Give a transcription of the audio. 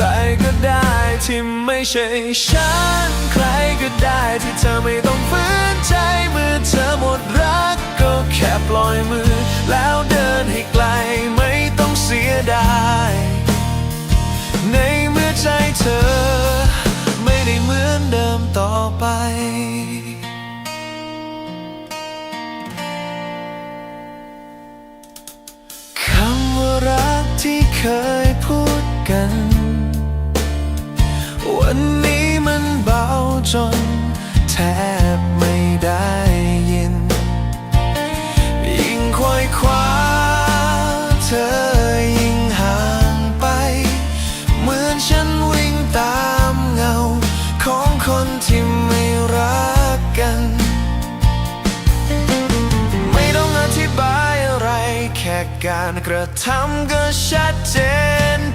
ครก็ได้ที่ไม่ใช่ฉัน ใครก็ได้ที่เธอไม่ต้องฝืนใจเมื่อเธอหมดรักก็แค่ปล่อยมือ แล้วเดินให้ไกลไม่ต้องเสียดาย ในเมื่อใจเธอ ไม่ได้เหมือนเดิมต่อไปคำว่ารักที่เคยพูดกัน วันนี้มันเบาจนแทบไม่ได้ยิน ยิ่งควยคว้าเธอยิ่งห่างไป เหมือนฉันวิ่งตามเงา ของคนที่ไม่รักกัน ไม่ต้องอธิบายอะไร แค่การกระทำก็ชัดเจน